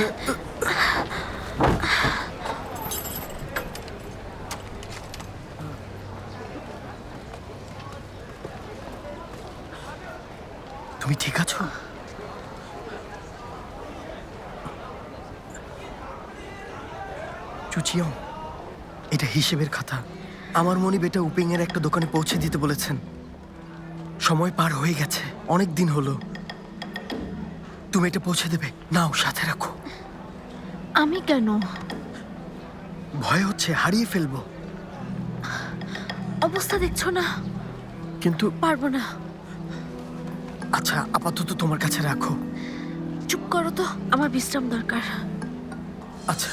তুমি ঠিক আছো? চুচিও এটা হিসেবের খাতা। আমার মনি বেটা উপিং এর একটা দোকানে পৌঁছে দিতে বলেছেন। সময় পার হয়ে গেছে, অনেক দিন হলো। তুমি এটা পৌঁছে দেবে। নাও, সাথে রাখো। আমি কেন? ভয় হচ্ছে হারিয়ে ফেলব। অবস্থা দেখছ না? কিন্তু পারব না। আচ্ছা আপাতত তোমার কাছে রাখো। চুপ করো তো আমার বিশ্রাম দরকার। আচ্ছা।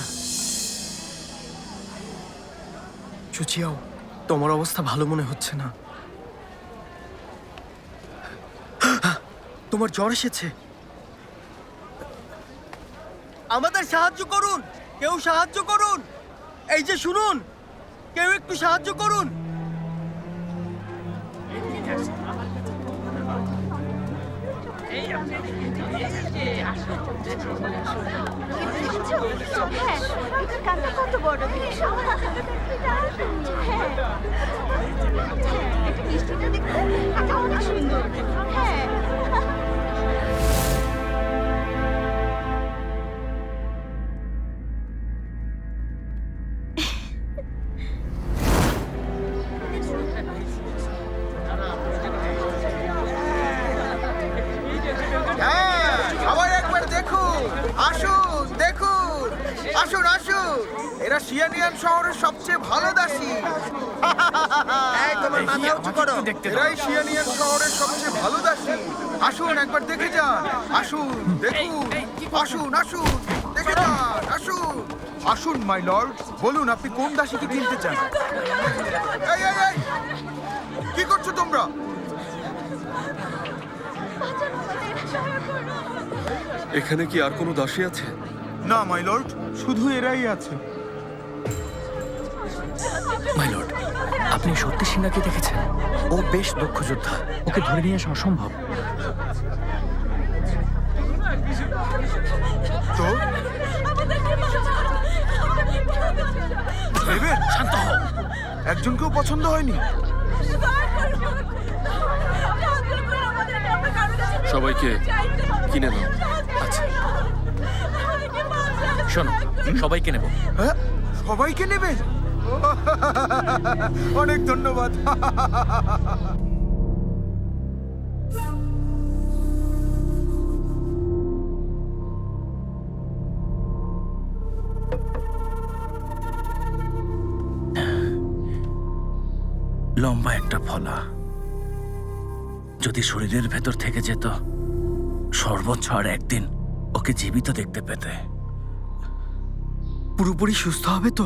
চুচিয়াও তোমার অবস্থা ভালো মনে হচ্ছে না। তোমার জ্বর এসেছে। আমাদের সাহায্য করুন। কেউ সাহায্য করুন। এই যে শুনুন, কেউ একটু সাহায্য করুন। হ্যাঁ কানটা কত বড় এরা শিয়ানিয়ান শহরের সবচেয়ে ভালো দাসী। এই তোমার মাথা উঁচু করো। এরাই শিয়ানিয়ান শহরের সবচেয়ে ভালো দাসী। আসুন একবার দেখে যান। আসুন দেখুন। আসুন আসুন দেখে যান। আসুন। আসুন মাই লর্ড। বলুন আপনি কোন দাসীকে কিনতে চান? এই এই এই কি করছ তোমরা? এখানে কি আর কোনো দাসী আছে? না মাই লর্ড শুধু এরাই আছে। মাই লর্ড আপনি সত্যি সিংহাকে দেখেছেন? ও বেশ দক্ষ যোদ্ধা ওকে ধরে নিয়ে আসা অসম্ভব। তো? শান্ত হও। একজনকেও পছন্দ হয়নি? সবাইকে কিনে নাও শোনো সবাইকে নেব। হ্যাঁ? সবাইকে নেবেন অনেক ধন্যবাদ। লম্বা একটা ফলা। যদি শরীরের ভেতর থেকে যেত সর্বোচ্চ আর একদিন ওকে জীবিত দেখতে পেতে। পুরোপুরি সুস্থ হবে তো?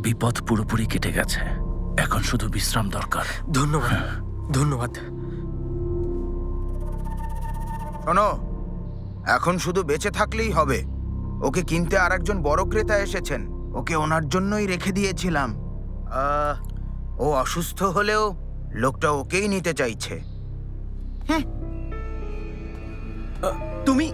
বিপদ পুরোপুরি কেটে গেছে। এখন শুধু বিশ্রাম দরকার। ধন্যবাদ ধন্যবাদ। শোনো এখন শুধু বেঁচে থাকলেই হবে। ওকে কিনতে আর একজন বড় ক্রেতা এসেছেন। ওকে ওনার জন্যই রেখে দিয়েছিলাম। ও অসুস্থ হলেও লোকটা ওকেই নিতে চাইছে। হ্যাঁ। তুমি